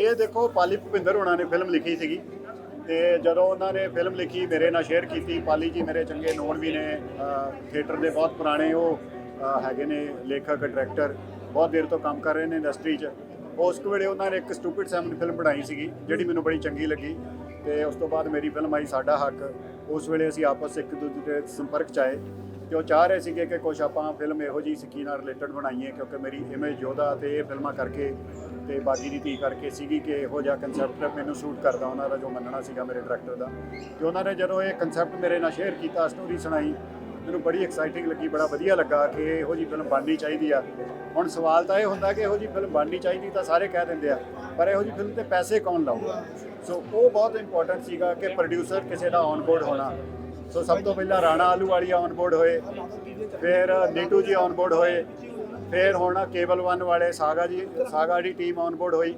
ਇਹ ਦੇਖੋ ਪਾਲੀ ਭੁਪਿੰਦਰ ਹੋਣਾ ਨੇ ਫਿਲਮ ਲਿਖੀ ਸੀਗੀ ਤੇ ਜਦੋਂ ਉਹਨਾਂ ਨੇ ਫਿਲਮ ਲਿਖੀ, ਮੇਰੇ ਨਾਲ ਸ਼ੇਅਰ ਕੀਤੀ, ਪਾਲੀ ਜੀ ਮੇਰੇ ਚੰਗੇ ਨੋਨ ਵੀ ਨੇ ਥੀਏਟਰ ਦੇ ਬਹੁਤ ਪੁਰਾਣੇ ਉਹ ਹੈਗੇ ਨੇ ਲੇਖਕ ਡਾਇਰੈਕਟਰ ਬਹੁਤ ਦੇਰ ਤੋਂ ਕੰਮ ਕਰ ਰਹੇ ਨੇ ਇੰਡਸਟਰੀ 'ਚ। ਉਸ ਵੇਲੇ ਉਹਨਾਂ ਨੇ ਇੱਕ ਸਟੂਪਿਡ ਸੈਮਨ ਫਿਲਮ ਬਣਾਈ ਸੀਗੀ, ਜਿਹੜੀ ਮੈਨੂੰ ਬੜੀ ਚੰਗੀ ਲੱਗੀ ਤੇ ਉਸ ਤੋਂ ਬਾਅਦ ਮੇਰੀ ਫਿਲਮ ਆਈ ਸਾਡਾ ਹੱਕ। ਉਸ ਵੇਲੇ ਅਸੀਂ ਆਪਸ ਇੱਕ ਦੂਜੇ ਦੇ ਸੰਪਰਕ 'ਚ ਆਏ। ਤੇ ਉਹ ਚਾਹ ਰਹੇ ਸੀਗੇ ਕਿ ਕੁਝ ਆਪਾਂ ਫਿਲਮ ਇਹੋ ਜੀ ਸਿੱਖੀ ਨਾਲ ਰਿਲੇਟਡ ਬਣਾਈਏ, ਕਿਉਂਕਿ ਮੇਰੀ ਇਮੇਜ ਯੋਧਾ ਤੇ ਇਹ ਫਿਲਮਾਂ ਕਰਕੇ ਤੇ ਬਾਗੀ ਦੀ ਧੀ ਕਰਕੇ ਸੀਗੀ ਕਿ ਇਹੋ ਜਿਹਾ ਕਨਸੈਪਟ ਮੈਨੂੰ ਸੂਟ ਕਰਦਾ ਉਹਨਾਂ ਦਾ ਜੋ ਮੰਨਣਾ ਸੀਗਾ ਮੇਰੇ ਡਾਇਰੈਕਟਰ ਦਾ। ਤੇ ਉਹਨਾਂ ਨੇ ਜਦੋਂ ਇਹ ਕਨਸੈਪਟ ਮੇਰੇ ਨਾਲ ਸ਼ੇਅਰ ਕੀਤਾ ਸਟੋਰੀ ਸੁਣਾਈ, ਮੈਨੂੰ ਬੜੀ ਐਕਸਾਈਟਿੰਗ ਲੱਗੀ, ਬੜਾ ਵਧੀਆ ਲੱਗਾ ਕਿ ਇਹੋ ਜੀ ਫਿਲਮ ਬਣਨੀ ਚਾਹੀਦੀ ਆ। ਹੁਣ ਸਵਾਲ ਤਾਂ ਇਹ ਹੁੰਦਾ ਕਿ ਇਹੋ ਜੀ ਫਿਲਮ ਬਣਨੀ ਚਾਹੀਦੀ ਤਾਂ ਸਾਰੇ ਕਹਿ ਦਿੰਦੇ ਆ, ਪਰ ਇਹੋ ਜੀ ਫਿਲਮ ਤੇ ਪੈਸੇ ਕੌਣ ਲਾਊਗਾ? ਸੋ ਉਹ ਬਹੁਤ ਇੰਪੋਰਟੈਂਟ ਸੀਗਾ ਕਿ ਪ੍ਰੋਡਿਊਸਰ ਕਿਸੇ ਦਾ ਔਨ ਬੋਰਡ ਹੋਣਾ। ਸੋ ਸਭ ਤੋਂ ਪਹਿਲਾਂ ਰਾਣਾ ਆਲੂ ਵਾਲੀ ਔਨ ਬੋਰਡ ਹੋਏ, ਫਿਰ ਨੀਟੂ ਜੀ ਔਨ ਬੋਰਡ ਹੋਏ, ਫਿਰ ਹੁਣ ਕੇਬਲ 1 ਵਾਲੇ ਸਾਗਾ ਜੀ, ਸਾਗਾ ਦੀ ਟੀਮ ਔਨ ਬੋਰਡ ਹੋਈ।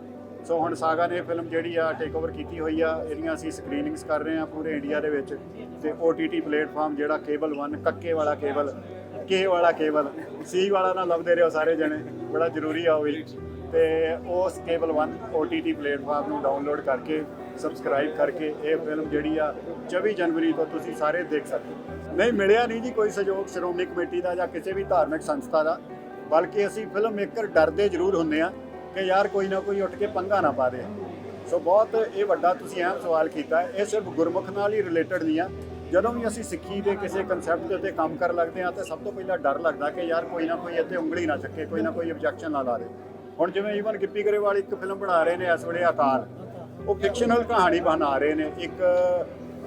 ਸੋ ਹੁਣ ਸਾਗਾ ਨੇ ਫਿਲਮ ਜਿਹੜੀ ਆ ਟੇਕ ਓਵਰ ਕੀਤੀ ਹੋਈ ਆ, ਇਹਦੀਆਂ ਅਸੀਂ ਸਕਰੀਨਿੰਗਸ ਕਰ ਰਹੇ ਆ ਪੂਰੇ ਇੰਡੀਆ ਦੇ ਵਿੱਚ। ਤੇ OTT ਪਲੇਟਫਾਰਮ ਜਿਹੜਾ ਕੇਬਲ 1 ਕੱਕੇ ਵਾਲਾ ਕੇਬਲ, ਕੇ ਵਾਲਾ ਕੇਬਲ, ਸੀ ਵਾਲਾ ਨਾ ਲੱਭਦੇ ਰਹੋ ਸਾਰੇ ਜਣੇ, ਬੜਾ ਜ਼ਰੂਰੀ ਆ ਉਹ ਵੀ। ਤੇ ਉਸ ਕੇਬਲ 1 OTT ਪਲੇਟਫਾਰਮ ਨੂੰ ਡਾਊਨਲੋਡ ਕਰਕੇ ਸਬਸਕ੍ਰਾਈਬ ਕਰਕੇ ਇਹ ਫਿਲਮ ਜਿਹੜੀ ਆ 24 ਜਨਵਰੀ ਤੋਂ ਤੁਸੀਂ ਸਾਰੇ ਦੇਖ ਸਕਦੇ ਹੋ। ਨਹੀਂ, ਮਿਲਿਆ ਨਹੀਂ ਜੀ ਕੋਈ ਸਹਿਯੋਗ ਸ਼੍ਰੋਮਣੀ ਕਮੇਟੀ ਦਾ ਜਾਂ ਕਿਸੇ ਵੀ ਧਾਰਮਿਕ ਸੰਸਥਾ ਦਾ। ਬਲਕਿ ਅਸੀਂ ਫਿਲਮ ਮੇਕਰ ਡਰਦੇ ਜ਼ਰੂਰ ਹੁੰਨੇ ਆ ਕਿ ਯਾਰ ਕੋਈ ਨਾ ਕੋਈ ਉੱਠ ਕੇ ਪੰਗਾ ਨਾ ਪਾ ਦੇ। ਸੋ ਬਹੁਤ ਇਹ ਵੱਡਾ ਤੁਸੀਂ ਅਹਿਮ ਸਵਾਲ ਕੀਤਾ। ਇਹ ਸਿਰਫ ਗੁਰਮੁਖ ਨਾਲ ਹੀ ਰਿਲੇਟਡ ਨਹੀਂ ਆ। ਜਦੋਂ ਵੀ ਅਸੀਂ ਸਿੱਖੀ ਦੇ ਕਿਸੇ ਕਨਸੈਪਟ ਦੇ ਉੱਤੇ ਕੰਮ ਕਰਨ ਲੱਗਦੇ ਆ ਤਾਂ ਸਭ ਤੋਂ ਪਹਿਲਾਂ ਡਰ ਲੱਗਦਾ ਕਿ ਯਾਰ ਕੋਈ ਨਾ ਕੋਈ ਇੱਥੇ ਉਂਗਲੀ ਨਾ ਚੱਕੇ, ਕੋਈ ਨਾ ਕੋਈ ਆਬਜੈਕਸ਼ਨ ਨਾ ਲਾ ਦੇ। ਹੁਣ ਜਿਵੇਂ ਈਵਨ ਗਿੱਪੀ ਗਰੇਵਾਲ ਇੱਕ ਫਿਲਮ ਬਣਾ ਰਹੇ ਨੇ ਇਸ ਵੇਲੇ ਅਕਾਲ ਉਹ ਫਿਕਸ਼ਨਲ ਕਹਾਣੀ ਬਣਾ ਰਹੇ ਨੇ। ਇੱਕ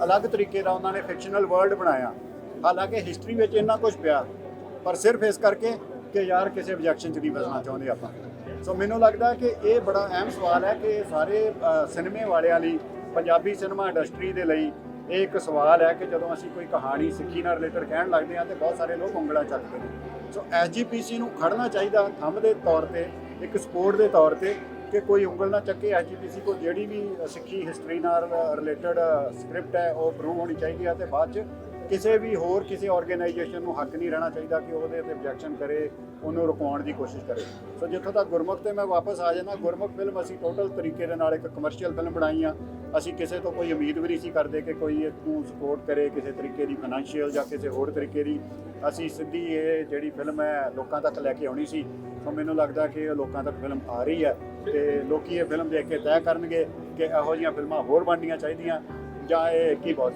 ਅਲੱਗ ਤਰੀਕੇ ਦਾ ਉਹਨਾਂ ਨੇ ਫਿਕਸ਼ਨਲ ਵਰਲਡ ਬਣਾਇਆ। ਹਾਲਾਂਕਿ ਹਿਸਟਰੀ ਵਿੱਚ ਇੰਨਾ ਕੁਝ ਪਿਆ, ਪਰ ਸਿਰਫ ਇਸ ਕਰਕੇ ਕਿ ਯਾਰ ਕਿਸੇ ਆਬਜੈਕਸ਼ਨ 'ਚ ਨਹੀਂ ਫਸਣਾ ਚਾਹੁੰਦੇ ਆਪਾਂ। ਸੋ ਮੈਨੂੰ ਲੱਗਦਾ ਕਿ ਇਹ ਬੜਾ ਅਹਿਮ ਸਵਾਲ ਹੈ ਕਿ ਸਾਰੇ ਸਿਨੇਮੇ ਵਾਲਿਆਂ ਲਈ, ਪੰਜਾਬੀ ਸਿਨੇਮਾ ਇੰਡਸਟਰੀ ਦੇ ਲਈ ਇਹ ਇੱਕ ਸਵਾਲ ਹੈ ਕਿ ਜਦੋਂ ਅਸੀਂ ਕੋਈ ਕਹਾਣੀ ਸਿੱਖੀ ਨਾਲ ਰਿਲੇਟਡ ਕਹਿਣ ਲੱਗਦੇ ਹਾਂ ਤੇ ਬਹੁਤ ਸਾਰੇ ਲੋਕ ਉਂਗਲਾਂ ਚੱਕਦੇ ਨੇ। ਸੋ ਐਸਜੀਪੀਸੀ ਨੂੰ ਖੜਨਾ ਚਾਹੀਦਾ ਥੰਮ ਦੇ ਤੌਰ ਤੇ, ਇੱਕ ਸਪੋਰਟ ਦੇ ਤੌਰ ਤੇ ਕਿ ਕੋਈ ਉਂਗਲ ਨਾ ਚੱਕੇ ਐਸਜੀਪੀਸੀ ਕੋ ਜਿਹੜੀ ਵੀ ਸਿੱਖੀ ਹਿਸਟਰੀ ਨਾਲ ਰਿਲੇਟਡ ਸਕ੍ਰਿਪਟ ਹੈ, ਉਹ ਅਪਰੂਵ ਹੋਣੀ ਚਾਹੀਦੀ ਹੈ ਤੇ ਬਾਅਦ ਚ ਕਿਸੇ ਵੀ ਹੋਰ ਕਿਸੇ ਆਰਗੇਨਾਈਜੇਸ਼ਨ ਨੂੰ ਹੱਕ ਨਹੀਂ ਰਹਿਣਾ ਚਾਹੀਦਾ ਕਿ ਉਹਦੇ ਤੇ ਆਬਜੈਕਸ਼ਨ ਕਰੇ, ਉਹਨੂੰ ਰੁਕਾਉਣ ਦੀ ਕੋਸ਼ਿਸ਼ ਕਰੇ। ਸੋ ਜਿੱਥੋਂ ਤੱਕ ਗੁਰਮੁਖ ਤੇ ਮੈਂ ਵਾਪਸ ਆ ਜਾਣਾ ਗੁਰਮੁਖ ਫਿਲਮ ਅਸੀਂ ਟੋਟਲ ਤਰੀਕੇ ਦੇ ਨਾਲ ਇੱਕ ਕਮਰਸ਼ੀਅਲ ਫਿਲਮ ਬਣਾਈ ਆ। ਅਸੀਂ ਕਿਸੇ ਤੋਂ ਕੋਈ ਉਮੀਦ ਵੀ ਨਹੀਂ ਸੀ ਕਰਦੇ ਕਿ ਕੋਈ ਇਹਨੂੰ ਸਪੋਰਟ ਕਰੇ ਕਿਸੇ ਤਰੀਕੇ ਦੀ ਫਾਈਨੈਂਸ਼ੀਅਲ ਜਾਂ ਕਿਸੇ ਹੋਰ ਤਰੀਕੇ ਦੀ। ਅਸੀਂ ਸਿੱਧੀ ਇਹ ਜਿਹੜੀ ਫਿਲਮ ਹੈ ਲੋਕਾਂ ਤੱਕ ਲੈ ਕੇ ਆਉਣੀ ਸੀ ਸੋ ਮੈਨੂੰ ਲੱਗਦਾ ਕਿ ਲੋਕਾਂ ਤੱਕ ਫਿਲਮ ਆ ਰਹੀ ਹੈ। ਤੇ ਲੋਕੀ ਇਹ ਫਿਲਮ ਦੇਖ ਕੇ ਤੈਅ ਕਰਨਗੇ ਕਿ ਇਹੋ ਜਿਹੀਆਂ ਫਿਲਮਾਂ ਹੋਰ ਬਣਨੀਆਂ ਚਾਹੀਦੀਆਂ। ਜਾਂ ਇਹ ਕੀ ਬਹੁਤ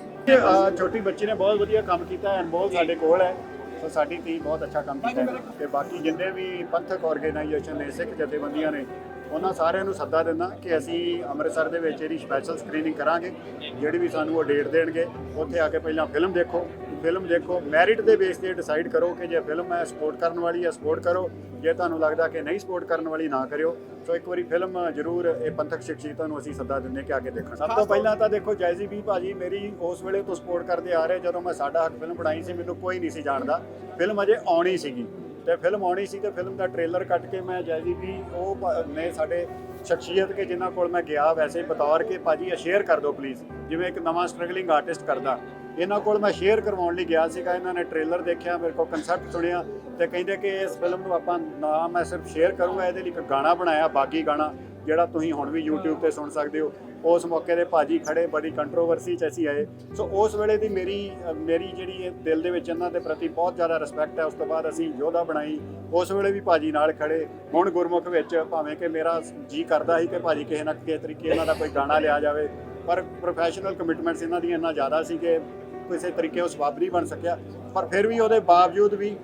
ਛੋਟੀ ਬੱਚੀ ਨੇ ਬਹੁਤ ਵਧੀਆ ਕੰਮ ਕੀਤਾ ਅਨਮੋਲ ਸਾਡੇ ਕੋਲ ਹੈ। ਸੋ ਸਾਡੀ ਟੀਮ ਬਹੁਤ ਅੱਛਾ ਕੰਮ ਕੀਤਾ ਹੈ। ਤੇ ਬਾਕੀ ਜਿੰਨੇ ਵੀ ਪੰਥਕ ਆਰਗੇਨਾਈਜੇਸ਼ਨ ਨੇ, ਸਿੱਖ ਜਥੇਬੰਦੀਆਂ ਨੇ, ਉਹਨਾਂ ਸਾਰਿਆਂ ਨੂੰ ਸੱਦਾ ਦਿੰਦਾ ਕਿ ਅਸੀਂ ਅੰਮ੍ਰਿਤਸਰ ਦੇ ਵਿੱਚ ਇਹਦੀ ਸਪੈਸ਼ਲ ਸਕਰੀਨਿੰਗ ਕਰਾਂਗੇ। ਜਿਹੜੀ ਵੀ ਸਾਨੂੰ ਉਹ ਡੇਟ ਦੇਣਗੇ, ਉੱਥੇ ਆ ਕੇ ਪਹਿਲਾਂ ਫਿਲਮ ਦੇਖੋ। ਫਿਲਮ ਦੇਖੋ ਮੈਰਿਟ ਦੇ ਬੇਸ ਤੇ ਡਿਸਾਈਡ ਕਰੋ ਕਿ ਜੇ ਫਿਲਮ ਹੈ ਸਪੋਰਟ ਕਰਨ ਵਾਲੀ ਹੈ ਸਪੋਰਟ ਕਰੋ। ਜੇ ਤੁਹਾਨੂੰ ਲੱਗਦਾ ਕਿ ਨਹੀਂ ਸਪੋਰਟ ਕਰਨ ਵਾਲੀ ਨਾ ਕਰਿਓ। ਸੋ ਇੱਕ ਵਾਰੀ ਫਿਲਮ ਜ਼ਰੂਰ ਇਹ ਪੰਥਕ ਸ਼ਖਸੀਅਤਾਂ ਨੂੰ ਅਸੀਂ ਸੱਦਾ ਦਿੰਦੇ ਕਿ ਕੇ ਦੇਖਣ। ਸਭ ਤੋਂ ਪਹਿਲਾਂ ਤਾਂ ਦੇਖੋ ਜੈਜ਼ੀ ਵੀ ਭਾਜੀ ਮੇਰੀ ਉਸ ਵੇਲੇ ਤੋਂ ਸਪੋਰਟ ਕਰਦੇ ਆ ਰਹੇ ਜਦੋਂ ਮੈਂ ਸਾਡਾ ਹੱਕ ਫਿਲਮ ਬਣਾਈ ਸੀ ਮੈਨੂੰ ਕੋਈ ਨਹੀਂ ਸੀ ਜਾਣਦਾ। ਫਿਲਮ ਅਜੇ ਆਉਣੀ ਸੀਗੀ। ਤੇ ਫਿਲਮ ਆਉਣੀ ਸੀ ਤੇ ਫਿਲਮ ਦਾ ਟ੍ਰੇਲਰ ਕੱਟ ਕੇ ਮੈਂ ਜੈਜ਼ੀ ਵੀ ਉਹ ਨੇ ਸਾਡੇ ਸ਼ਖਸੀਅਤ ਕੇ ਜਿਨ੍ਹਾਂ ਕੋਲ ਮੈਂ ਗਿਆ ਵੈਸੇ ਬਤੌਰ ਕਿ ਭਾਜੀ ਇਹ ਸ਼ੇਅਰ ਕਰ ਦਿਓ ਪਲੀਜ਼ ਜਿਵੇਂ ਇੱਕ ਨਵਾਂ ਸਟਰਗਲਿੰਗ ਆਰਟਿਸਟ ਕਰਦਾ। ਇਹਨਾਂ ਕੋਲ ਮੈਂ ਸ਼ੇਅਰ ਕਰਵਾਉਣ ਲਈ ਗਿਆ ਸੀਗਾ, ਇਹਨਾਂ ਨੇ ਟ੍ਰੇਲਰ ਦੇਖਿਆ, ਮੇਰੇ ਕੋਲ ਕਨਸੈਪਟ ਸੁਣਿਆ ਤੇ ਕਹਿੰਦੇ ਕਿ ਇਸ ਫਿਲਮ ਨੂੰ ਆਪਾਂ ਨਾ ਮੈਂ ਸਿਰਫ ਸ਼ੇਅਰ ਕਰੂੰਗਾ, ਇਹਦੇ ਲਈ ਇੱਕ ਗਾਣਾ ਬਣਾਇਆ, ਬਾਗੀ ਗਾਣਾ, ਜਿਹੜਾ ਤੁਸੀਂ ਹੁਣ ਵੀ YouTube ਤੇ ਸੁਣ ਸਕਦੇ ਹੋ। ਉਸ ਮੌਕੇ ਦੇ ਭਾਜੀ ਖੜੇ, ਬੜੀ ਕੰਟਰੋਵਰਸੀ ਚ ਅਸੀਂ ਆਏ। ਸੋ ਉਸ ਵੇਲੇ ਦੀ ਮੇਰੀ ਮੇਰੀ ਜਿਹੜੀ ਇਹ ਦਿਲ ਦੇ ਵਿੱਚ ਇਹਨਾਂ ਦੇ ਪ੍ਰਤੀ ਬਹੁਤ ਜ਼ਿਆਦਾ ਰਿਸਪੈਕਟ ਹੈ, ਉਸ ਤੋਂ ਬਾਅਦ ਅਸੀਂ ਯੋਧਾ ਬਣਾਈ। ਉਸ ਵੇਲੇ ਵੀ ਭਾਜੀ ਨਾਲ ਖੜੇ। ਹੁਣ ਗੁਰਮੁਖ ਵਿੱਚ ਭਾਵੇਂ ਕਿ ਮੇਰਾ ਜੀ ਕਰਦਾ ਸੀ ਕਿ ਭਾਜੀ ਕਿਸੇ ਨਾ ਕਿਸੇ ਤਰੀਕੇ ਇਹਨਾਂ ਦਾ ਕੋਈ ਗਾਣਾ ਲਿਆ ਜਾਵੇ ਪਰ ਪ੍ਰੋਫੈਸ਼ਨਲ ਕਮਿਟਮੈਂਟਸ ਇਹਨਾਂ ਦੀਆਂ ਇੰਨਾ ਜ਼ਿਆਦਾ ਸੀ ਕਿ ਕਿਸੇ ਤਰੀਕੇ ਉਹ ਸਬਬ ਨਹੀਂ ਬਣ ਸਕਿਆ। ਪਰ ਫਿਰ ਵੀ ਉਹਦੇ ਬਾਵਜੂਦ ਵੀ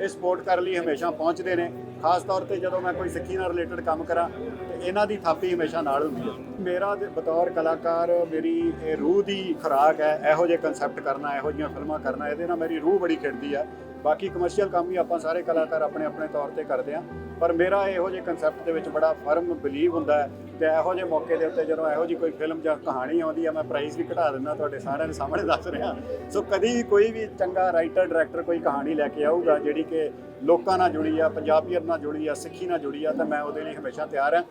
ਇਹ ਸਪੋਰਟ ਕਰਨ ਲਈ ਹਮੇਸ਼ਾ ਪਹੁੰਚਦੇ ਨੇ। ਖਾਸ ਤੌਰ ਤੇ ਜਦੋਂ ਮੈਂ ਕੋਈ ਸਿੱਖੀ ਨਾਲ ਰਿਲੇਟਡ ਕੰਮ ਕਰਾਂ, ਤੇ ਇਹਨਾਂ ਦੀ ਥਾਪੀ ਹਮੇਸ਼ਾ ਨਾਲ ਹੁੰਦੀ ਹੈ। ਮੇਰਾ ਬਤੌਰ ਕਲਾਕਾਰ, ਮੇਰੀ ਇਹ ਰੂਹ ਦੀ ਖੁਰਾਕ ਹੈ, ਇਹੋ ਜਿਹੇ ਕਨਸੈਪਟ ਕਰਨਾ, ਇਹੋ ਜਿਹੀਆਂ ਫਿਲਮਾਂ ਕਰਨਾ, ਇਹਦੇ ਨਾਲ ਮੇਰੀ ਰੂਹ ਬੜੀ ਖਿੜਦੀ ਆ ਬਾਕੀ ਕਮਰਸ਼ੀਅਲ ਕੰਮ ਵੀ ਆਪਾਂ ਸਾਰੇ ਕਲਾਕਾਰ ਆਪਣੇ ਆਪਣੇ ਤੌਰ ਤੇ ਕਰਦੇ ਆ ਪਰ ਮੇਰਾ ਇਹੋ ਜਿਹੇ ਕਨਸੈਪਟ ਦੇ ਵਿੱਚ ਬੜਾ ਫਰਮ ਬਿਲੀਵ ਹੁੰਦਾ ਹੈ ਤੇ ਇਹੋ ਜਿਹੇ ਮੌਕੇ ਦੇ ਉੱਤੇ ਜਦੋਂ ਇਹੋ ਜਿਹੀ ਕੋਈ ਫਿਲਮ ਜਾਂ ਕਹਾਣੀ ਆਉਂਦੀ ਆ, ਮੈਂ ਪ੍ਰਾਈਜ਼ ਵੀ ਘਟਾ ਦਿੰਦਾ ਤੁਹਾਡੇ ਸਾਰਿਆਂ ਦੇ ਸਾਹਮਣੇ ਦੱਸ ਰਿਹਾ। ਸੋ ਕਦੀ ਵੀ ਕੋਈ ਵੀ ਚੰਗਾ ਰਾਈਟਰ ਡਾਇਰੈਕਟਰ ਕੋਈ ਕਹਾਣੀ ਲੈ ਕੇ ਆਊਗਾ ਜਿਹੜੀ ਕਿ ਲੋਕਾਂ ਨਾਲ ਜੁੜੀ ਆ ਪੰਜਾਬੀਅਤ ਨਾਲ ਜੁੜੀ ਆ, ਸਿੱਖੀ ਨਾਲ ਜੁੜੀ ਆ, ਤਾਂ ਮੈਂ ਉਹਦੇ ਲਈ ਹਮੇਸ਼ਾ ਤਿਆਰ ਹਾਂ।